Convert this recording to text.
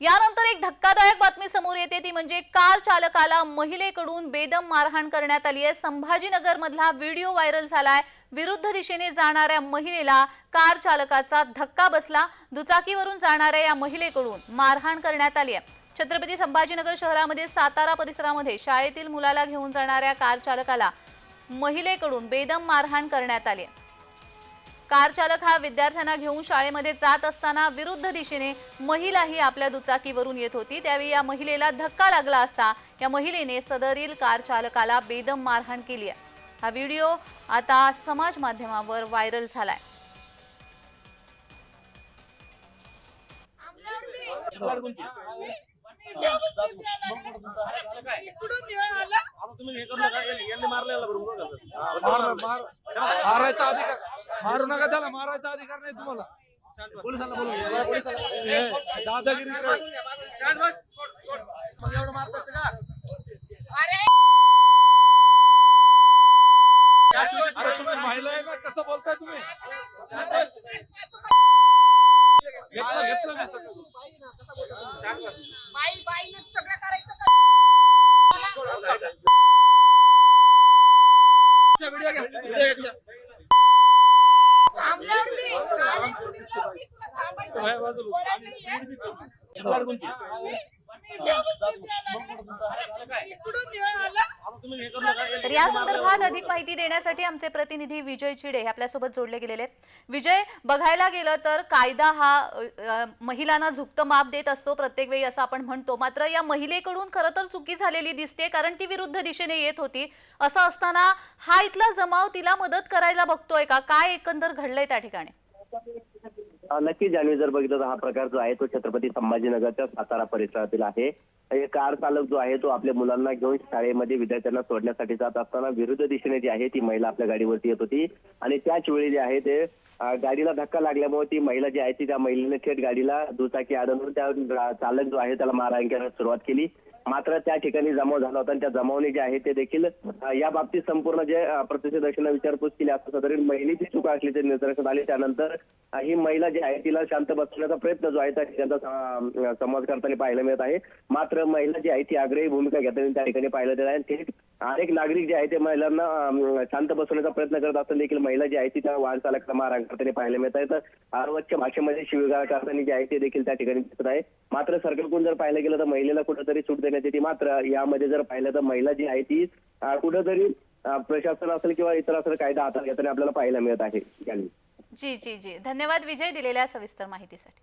यानंतर एक धक्कादायक बातमी समोर येते ती म्हणजे कार चालकाला महिलेकडून बेदम मारहाण करण्यात आली आहे. संभाजीनगर मधला व्हिडिओ व्हायरल झालाय. विरुद्ध दिशेने जाणाऱ्या महिलेला कार चालकाचा धक्का बसला. दुचाकीवरून जाणाऱ्या या महिलेकडून मारहाण करण्यात आली आहे. छत्रपती संभाजीनगर शहरामध्ये सातारा परिसरामध्ये शाळेतील मुलाला घेऊन जाणाऱ्या कार चालकाला महिलेकडून बेदम मारहाण करण्यात आली आहे. कार चालक हा विद्यार्थ्यांना घेऊन शाळेमध्ये जात असताना विरुद्ध दिशेने महिलाही आपल्या दुचाकीवरून येत होती. त्यावेळी या महिलेला धक्का लागला असता या महिलेने सदरील कार चालकाला बेदम मारहाण केली आहे. हा व्हिडिओ आता समाज माध्यमावर व्हायरल झालाय. मार. मारायचा अधिकार. मारू नका त्याला मारायचा अधिकार नाही तुम्हाला. पोलिसांना हे दादागिरी एवढं मारत असते का? तर या संदर्भात अधिक माहिती देण्यासाठी आमचे प्रतिनिधी विजय चिडे हे आपल्यासोबत जोडले गेलेले आहेत. विजय बघायला गेलं तर कायदा हा महिलांना झुकतं माप देत असतो प्रत्येक वेळी असं आपण म्हणतो. मात्र या महिलेकडून खरं तर चुकी झालेली दिसते कारण ती विरुद्ध दिशेने येत होती. असं असताना हा इथला जमाव तिला मदत करायला बघतोय का? काय एकंदर घडलंय त्या ठिकाणी? नक्की जान्हवी जर बघितलं तर हा प्रकार जो आहे तो छत्रपती संभाजीनगरच्या सातारा परिसरातील आहे. एक कार चालक जो आहे तो आपल्या मुलांना घेऊन शाळेमध्ये विद्यार्थ्यांना सोडण्यासाठी जात असताना विरुद्ध दिशेने जी आहे ती महिला आपल्या गाडीवरती येत होती. आणि त्याच वेळी जे आहे ते गाडीला धक्का लागल्यामुळे ती महिला जी आहे ती त्या महिलेने थेट गाडीला दुचाकी आढळून त्या चालक जो आहे त्याला मारहाण करण्यास सुरुवात केली. मात्र त्या ठिकाणी जमाव झाला होता आणि त्या जमावने जे आहे ते देखील या बाबतीत संपूर्ण जे अ, प्रत्यक्षदर्शींना विचारपूस केली असं सदरील महिलेची चूक असल्याचे निदर्शनास आले. त्यानंतर ही महिला जी आहे तिला शांत बसवण्याचा प्रयत्न जो आहे त्या संवाद करताना पाहायला मिळत आहे. मात्र महिला जी आहे ती आग्रही भूमिका घेताना त्या ठिकाणी पाहायला मिळत आहे आणि थेट अनेक नागरिक जे आहे ते महिलांना शांत बसवण्याचा प्रयत्न करत असताना देखील महिला जी आहे ती त्या वाहन चालकाला मारहाण करताना पाहायला मिळत आहे तर अर्वच्य भाषेमध्ये शिवीगाळ करताना जे आहे ते देखील त्या ठिकाणी दिसत आहे. मात्र सरकारकडून जर पाहायला गेलं तर महिलेला कुठेतरी सूट देण्यात येते मात्र यामध्ये जर पाहिलं तर महिला जी आहे ती अ, कुठेतरी प्रशासन असेल किंवा इतर असेल कायदा हातात घेताना आपल्याला पाहायला मिळत आहे. जी जी जी. धन्यवाद. विजय दिलेल्या सविस्तर माहितीसाठी.